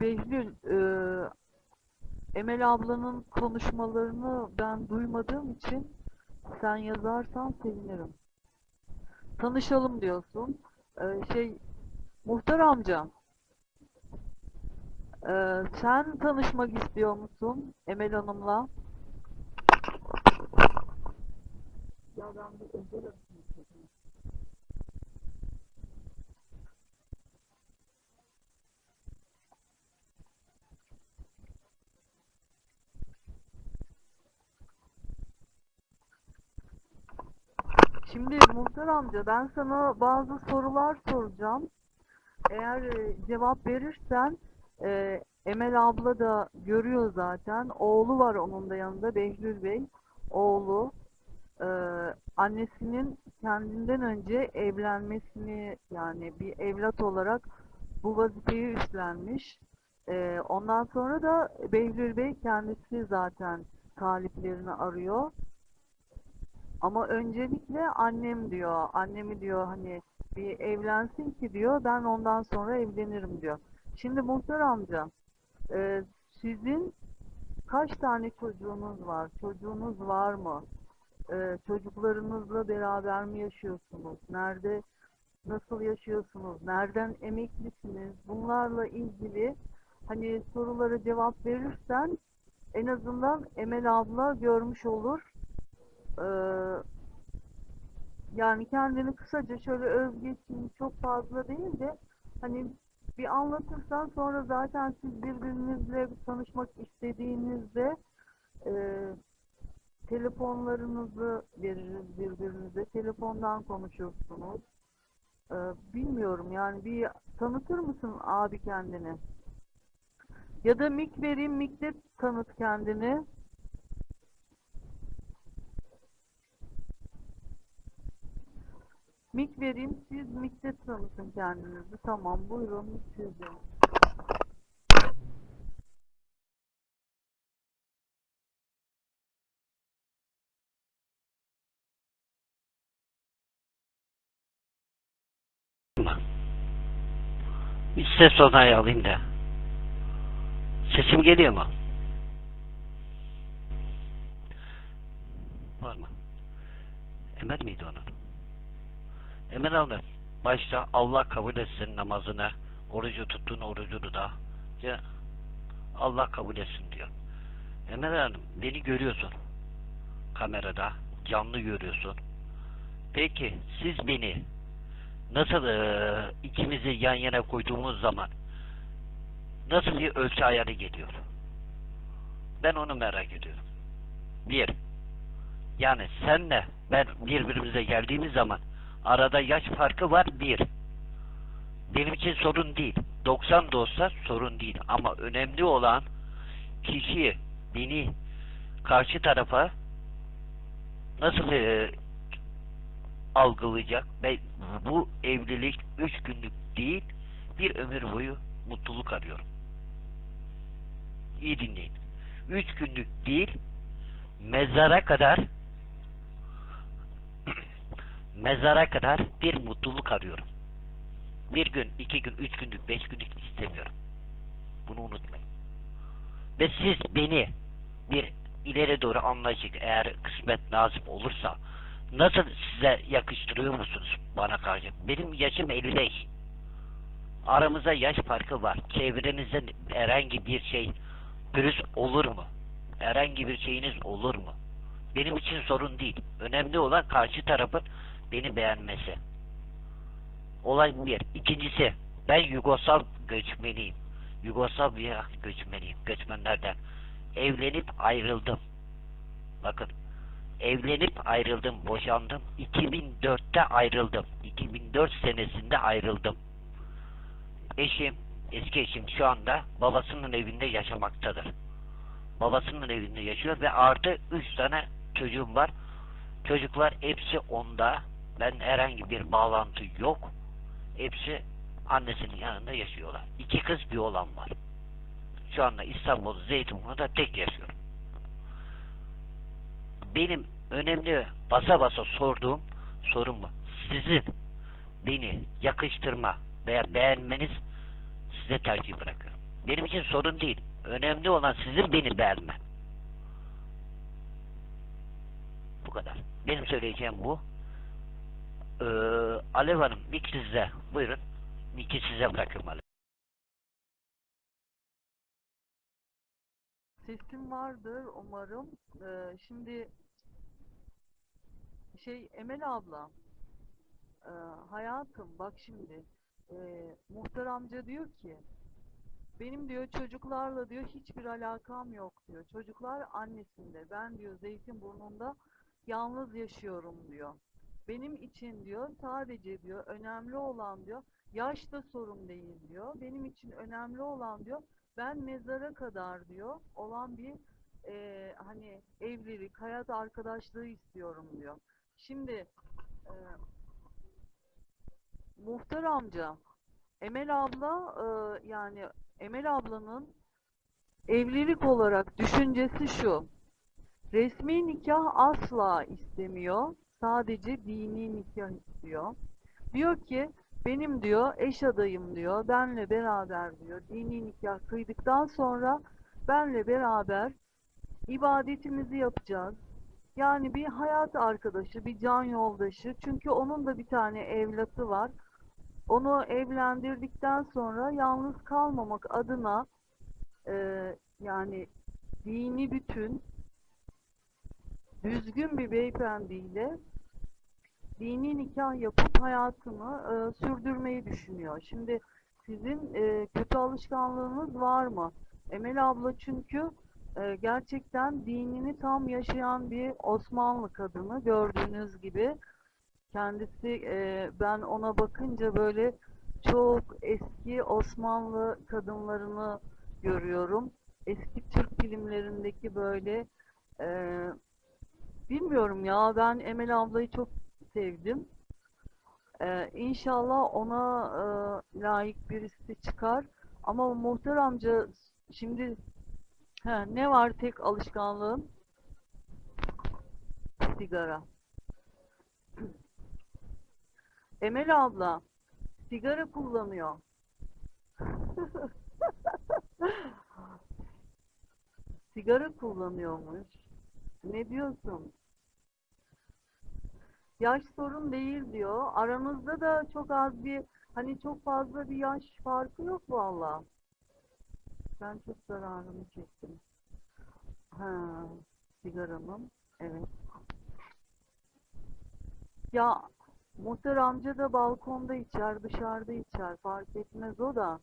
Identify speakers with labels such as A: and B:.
A: Behlül, e, Emel ablanın konuşmalarını ben duymadığım için sen yazarsan sevinirim. Tanışalım diyorsun. E, şey, muhtar amca, e, sen tanışmak istiyor musun Emel Hanım'la? Ya ben bir özel Şimdi muhtar amca ben sana bazı sorular soracağım. Eğer e, cevap verirsen e, Emel abla da görüyor zaten. Oğlu var onun da yanında Behlül Bey. Oğlu e, annesinin kendinden önce evlenmesini yani bir evlat olarak bu vazifeyi üstlenmiş. E, ondan sonra da Behlül Bey kendisi zaten taliplerini arıyor. Ama öncelikle annem diyor. Annemi diyor hani bir evlensin ki diyor ben ondan sonra evlenirim diyor. Şimdi muhtar amca e, sizin kaç tane çocuğunuz var? Çocuğunuz var mı? E, çocuklarınızla beraber mi yaşıyorsunuz? Nerede nasıl yaşıyorsunuz? Nereden emeklisiniz? Bunlarla ilgili hani sorulara cevap verirsen en azından Emel abla görmüş olur. Ee, yani kendini kısaca şöyle özgeçin çok fazla değil de hani bir anlatırsan sonra zaten siz birbirinizle tanışmak istediğinizde e, telefonlarınızı veririz birbirinize. Telefondan konuşursunuz. Ee, bilmiyorum yani bir tanıtır mısın abi kendini? Ya da mik vereyim, mikte tanıt kendini. Mik vereyim, siz mikte tanıtın kendinizi. Tamam, buyurun, mik sizde.
B: Bir ses onayı alayım da. Sesim geliyor mu? Var mı? Emel miydi onun? Emel Hanım, başta Allah kabul etsin namazını, orucu tuttuğun orucunu da. Ya Allah kabul etsin diyor. Emel Hanım, beni görüyorsun. Kamerada, canlı görüyorsun. Peki, siz beni nasıl eee, ikimizi yan yana koyduğumuz zaman nasıl bir ölçü ayarı geliyor? Ben onu merak ediyorum. Bir, yani senle ben birbirimize geldiğimiz zaman arada yaş farkı var bir. Benim için sorun değil. 90 da olsa sorun değil. Ama önemli olan kişi beni karşı tarafa nasıl eee, algılayacak ve bu evlilik üç günlük değil bir ömür boyu mutluluk arıyorum. İyi dinleyin. Üç günlük değil mezara kadar mezara kadar bir mutluluk arıyorum. Bir gün, iki gün, üç günlük, beş günlük istemiyorum. Bunu unutmayın. Ve siz beni bir ileri doğru anlayacak eğer kısmet nasip olursa nasıl size yakıştırıyor musunuz bana karşı? Benim yaşım 55. Aramıza yaş farkı var. Çevrenizde herhangi bir şey pürüz olur mu? Herhangi bir şeyiniz olur mu? Benim için sorun değil. Önemli olan karşı tarafın beni beğenmesi. Olay bir. İkincisi, ben Yugoslav göçmeniyim. Yugoslavya göçmeniyim. Göçmenlerden. Evlenip ayrıldım. Bakın evlenip ayrıldım, boşandım. 2004'te ayrıldım. 2004 senesinde ayrıldım. Eşim, eski eşim şu anda babasının evinde yaşamaktadır. Babasının evinde yaşıyor ve artı 3 tane çocuğum var. Çocuklar hepsi onda. Ben herhangi bir bağlantı yok. Hepsi annesinin yanında yaşıyorlar. İki kız bir oğlan var. Şu anda İstanbul Zeytinburnu'da tek yaşıyorum benim önemli basa basa sorduğum sorum bu. Sizin beni yakıştırma veya beğenmeniz size tercih bırakıyorum. Benim için sorun değil. Önemli olan sizin beni beğenmen. Bu kadar. Benim söyleyeceğim bu. Ee, Alev Hanım, ilk sizde. Buyurun. Niki size bırakırım Alev.
A: Sesim vardır umarım. Ee, şimdi şey Emel abla e, hayatım bak şimdi e, muhtar amca diyor ki benim diyor çocuklarla diyor hiçbir alakam yok diyor. Çocuklar annesinde. Ben diyor Zeytinburnu'nda yalnız yaşıyorum diyor. Benim için diyor sadece diyor önemli olan diyor yaş da sorun değil diyor. Benim için önemli olan diyor ben mezara kadar diyor olan bir e, hani evlilik, hayat arkadaşlığı istiyorum diyor. Şimdi e, muhtar amca, Emel abla e, yani Emel ablanın evlilik olarak düşüncesi şu. Resmi nikah asla istemiyor. Sadece dini nikah istiyor. Diyor ki benim diyor eş adayım diyor. Benle beraber diyor. Dini nikah kıydıktan sonra benle beraber ibadetimizi yapacağız. Yani bir hayat arkadaşı, bir can yoldaşı. Çünkü onun da bir tane evlatı var. Onu evlendirdikten sonra yalnız kalmamak adına e, yani dini bütün düzgün bir beyefendiyle dini nikah yapıp hayatını e, sürdürmeyi düşünüyor. Şimdi sizin e, kötü alışkanlığınız var mı? Emel abla çünkü e, gerçekten dinini tam yaşayan bir Osmanlı kadını gördüğünüz gibi. Kendisi e, ben ona bakınca böyle çok eski Osmanlı kadınlarını görüyorum. Eski Türk filmlerindeki böyle e, bilmiyorum ya ben Emel ablayı çok sevdim. Ee, inşallah ona e, layık birisi çıkar. Ama muhtar amca şimdi he, ne var tek alışkanlığın? Sigara. Emel abla sigara kullanıyor. Sigara kullanıyormuş. Ne diyorsun? Yaş sorun değil diyor. Aramızda da çok az bir hani çok fazla bir yaş farkı yok valla. Ben çok zararını çektim. Ha, sigaramın. Evet. Ya muhtar amca da balkonda içer, dışarıda içer. Fark etmez o da.